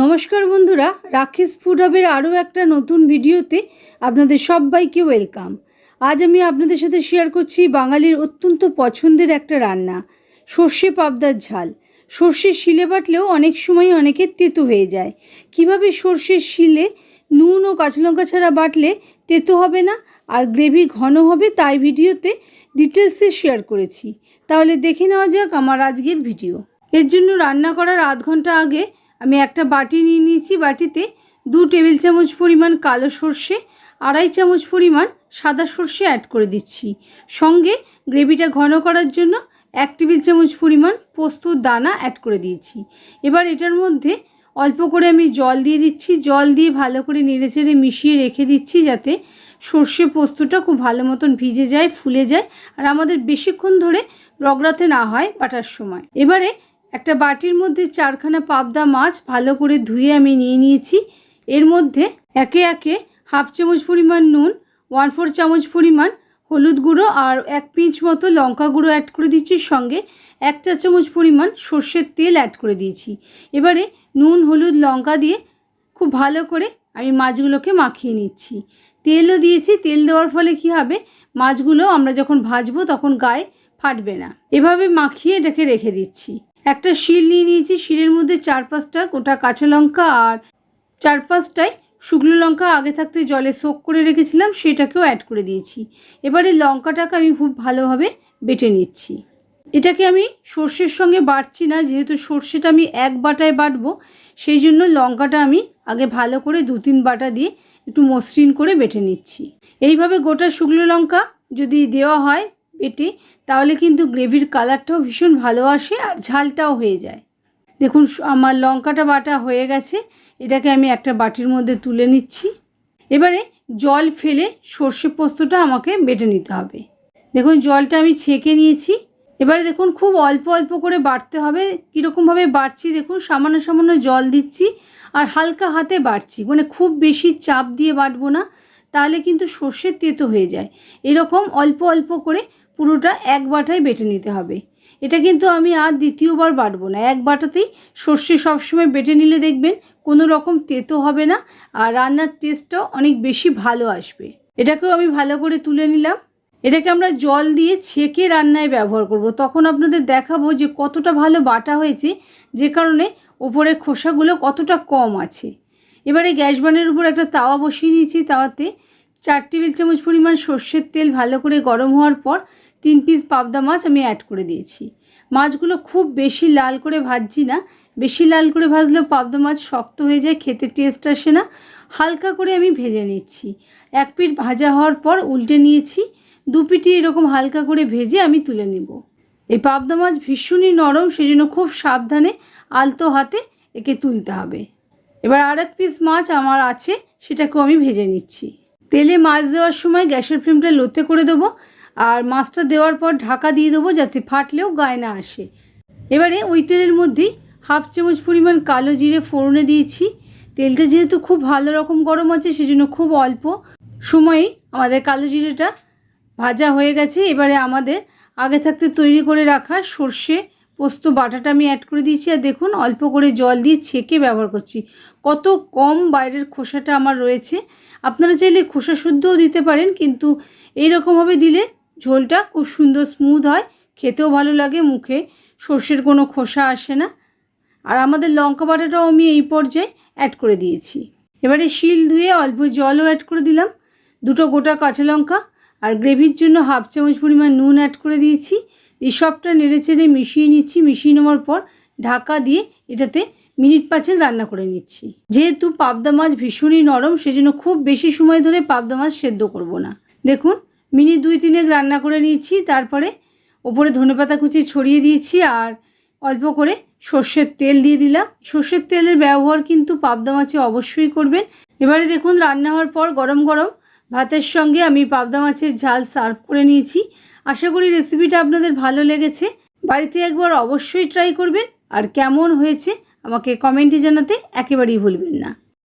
নমস্কার বন্ধুরা, রাকেশ ফুড হাবের আরও একটা নতুন ভিডিওতে আপনাদের সবাইকে ওয়েলকাম। আজ আমি আপনাদের সাথে শেয়ার করছি বাঙালির অত্যন্ত পছন্দের একটা রান্না, সর্ষে পাবদার ঝাল। সর্ষের শিলে বাটলেও অনেক সময় অনেকে তেতো হয়ে যায়। কীভাবে সর্ষের শিলে নুন ও কাঁচা লঙ্কা ছাড়া বাটলে তেতো হবে না আর গ্রেভি ঘন হবে তাই ভিডিওতে ডিটেলসে শেয়ার করেছি। তাহলে দেখে নেওয়া যাক আমার আজকের ভিডিও। এর জন্য রান্না করার আধ ঘণ্টা আগে আমি একটা বাটি নিয়ে নিয়েছি বাটিতে দু টেবিল চামচ পরিমাণ কালো সর্ষে, আড়াই চামচ পরিমাণ সাদা সর্ষে অ্যাড করে দিচ্ছি। সঙ্গে গ্রেভিটা ঘন করার জন্য এক টেবিল চামচ পরিমাণ পোস্তর দানা অ্যাড করে দিয়েছি। এবার এটার মধ্যে অল্প করে আমি জল দিয়ে দিচ্ছি। জল দিয়ে ভালো করে নেড়েচেড়ে মিশিয়ে রেখে দিচ্ছি যাতে সর্ষে পোস্তটা খুব ভালো মতন ভিজে যায়, ফুলে যায়। আর আমাদের বেশিক্ষণ ধরে রগড়াতে না হয় বাটার সময়। এবারে একটা বাটির মধ্যে চারখানা পাবদা মাছ ভালো করে ধুয়ে আমি নিয়ে নিয়েছি। এর মধ্যে একে একে হাফ চামচ পরিমাণ নুন ওয়ান ফোর চামচ পরিমাণ হলুদ গুঁড়ো আর এক পিঞ্চ মতো লঙ্কা গুঁড়ো অ্যাড করে দিচ্ছি। সঙ্গে এক চা চামচ পরিমাণ সর্ষের তেল অ্যাড করে দিয়েছি। এবারে নুন, হলুদ, লঙ্কা দিয়ে খুব ভালো করে আমি মাছগুলোকে মাখিয়ে নিচ্ছি। তেলও দিয়েছি, তেল দেওয়ার ফলে কি হবে? মাছগুলো আমরা যখন ভাজবো তখন গায়ে ফাটবে না। এভাবে মাখিয়ে এটাকে রেখে দিচ্ছি। একটা শিল নিয়ে নিয়েছি, শিলের মধ্যে চার পাঁচটা গোটা কাঁচা লঙ্কা আর চার পাঁচটায় শুকনো লঙ্কা আগে থাকতে জলে সোক করে রেখেছিলাম, সেটাকেও অ্যাড করে দিয়েছি। এবারে লঙ্কাটাকে আমি খুব ভালোভাবে বেটে নিচ্ছি। এটাকে আমি সর্ষের সঙ্গে বাটছি না, যেহেতু সর্ষেটা আমি এক বাটায় বাটবো, সেই জন্য লঙ্কাটা আমি আগে ভালো করে দু তিন বাটা দিয়ে একটু মসৃণ করে বেটে নিচ্ছি। এইভাবে গোটা শুকনো লঙ্কা যদি দেওয়া হয় বেটে তাহলে কিন্তু গ্রেভির কালারটাও ভীষণ ভালো আসে আর ঝালটাও হয়ে যায়। দেখুন আমার লঙ্কাটা বাটা হয়ে গেছে, এটাকে আমি একটা বাটির মধ্যে তুলে নিচ্ছি। এবারে জল ফেলে সর্ষে পোস্তটা আমাকে বেটে নিতে হবে। দেখুন, জলটা আমি ছেঁকে নিয়েছি। এবারে দেখুন, খুব অল্প অল্প করে বাটতে হবে। কীরকমভাবে বাড়ছি, দেখুন, সামান্য সামান্য জল দিচ্ছি আর হালকা হাতে বাড়ছি। মানে খুব বেশি চাপ দিয়ে বাটবো না, তাহলে কিন্তু সর্ষের তেতো হয়ে যায়। এরকম অল্প অল্প করে পুরোটা এক বাটায় বেটে নিতে হবে। এটা কিন্তু আমি আর দ্বিতীয়বার বাটবো না। এক বাটাতেই সর্ষে সবসময় বেটে নিলে দেখবেন কোনো রকম তেতো হবে না আর রান্নার টেস্টটাও অনেক বেশি ভালো আসবে। এটাকেও আমি ভালো করে তুলে নিলাম। এটাকে আমরা জল দিয়ে ছেঁকে রান্নায় ব্যবহার করব। তখন আপনাদের দেখাবো যে কতটা ভালো বাটা হয়েছে, যে কারণে ওপরের খোসাগুলো কতটা কম আছে। এবারে গ্যাস বানের উপর একটা তাওয়া বসিয়ে নিয়েছি। তাওয়াতে চার টেবিল চামচ পরিমাণ সর্ষের তেল ভালো করে গরম হওয়ার পর তিন পিস পাবদা মাছ আমি অ্যাড করে দিয়েছি। মাছগুলো খুব বেশি লাল করে ভাজছি না। বেশি লাল করে ভাজলেও পাবদা মাছ শক্ত হয়ে যায়, খেতে টেস্ট আসে না। হালকা করে আমি ভেজে নিচ্ছি। এক পিঠ ভাজা হওয়ার পর উল্টে নিয়েছি। দু পিঠি এরকম হালকা করে ভেজে আমি তুলে নেব। এই পাবদা মাছ ভীষণই নরম, সেজন্য খুব সাবধানে আলতো হাতে একে তুলতে হবে। এবার আর এক পিস মাছ আমার আছে, সেটাকেও আমি ভেজে নিচ্ছি। তেলে মাছ দেওয়ার সময় গ্যাসের ফ্লেমটা লোতে করে দেবো। আর মাছটা দেওয়ার পর ঢাকা দিয়ে দেবো যাতে ফাটলেও গায়ে না আসে। এবারে ওই তেলের মধ্যেই হাফ চামচ পরিমাণ কালো জিরে ফোড়নে দিয়েছি। তেলটা যেহেতু খুব ভালো রকম গরম আছে, সেজন্য খুব অল্প সময়েই আমাদের কালো জিরেটা ভাজা হয়ে গেছে। এবারে আমাদের আগে থাকতে তৈরি করে রাখা সর্ষে পোস্ত বাটাটা আমি অ্যাড করে দিয়েছি। আর দেখুন, অল্প করে জল দিয়ে ছেঁকে ব্যবহার করছি। কত কম বাইরের খোসাটা আমার রয়েছে। আপনারা চাইলে খোসা শুদ্ধও দিতে পারেন, কিন্তু এইরকমভাবে দিলে ঝোলটা খুব সুন্দর স্মুথ হয়, খেতেও ভালো লাগে মুখে, সর্ষের কোনো খোসা আসে না। আর আমাদের লঙ্কা বাটাটাও আমি এই পর্যায়ে অ্যাড করে দিয়েছি। এবারে শিল ধুয়ে অল্প জলও অ্যাড করে দিলাম, দুটো গোটা কাঁচা লঙ্কা আর গ্রেভির জন্য হাফ চামচ পরিমাণ নুন অ্যাড করে দিয়েছি। এই সবটা নেড়ে চেড়ে মিশিয়ে নিচ্ছি, মিশিয়ে নেওয়ার পর ঢাকা দিয়ে এটাতে মিনিট পাঁচেক রান্না করে নিচ্ছি। যেহেতু পাবদা মাছ ভীষণই নরম, সেজন্য খুব বেশি সময় ধরে পাবদা মাছ সেদ্ধ করব না। দেখুন মিনিট দুই তিনেক রান্না করে নিয়েছি, তারপরে ওপরে ধনেপাতা কুচি ছড়িয়ে দিয়েছি আর অল্প করে সর্ষের তেল দিয়ে দিলাম। সর্ষের তেলের ব্যবহার কিন্তু পাবদা মাছে অবশ্যই করবেন। এবারে দেখুন, রান্না হওয়ার পর গরম গরম ভাতের সঙ্গে আমি পাবদা মাছের ঝাল সার্ভ করে নিয়েছি। আশা করি রেসিপিটা আপনাদের ভালো লেগেছে। বাড়িতে একবার অবশ্যই ট্রাই করবেন। আর কেমন হয়েছে আমাকে কমেন্টে জানাতে একেবারেই ভুলবেন না।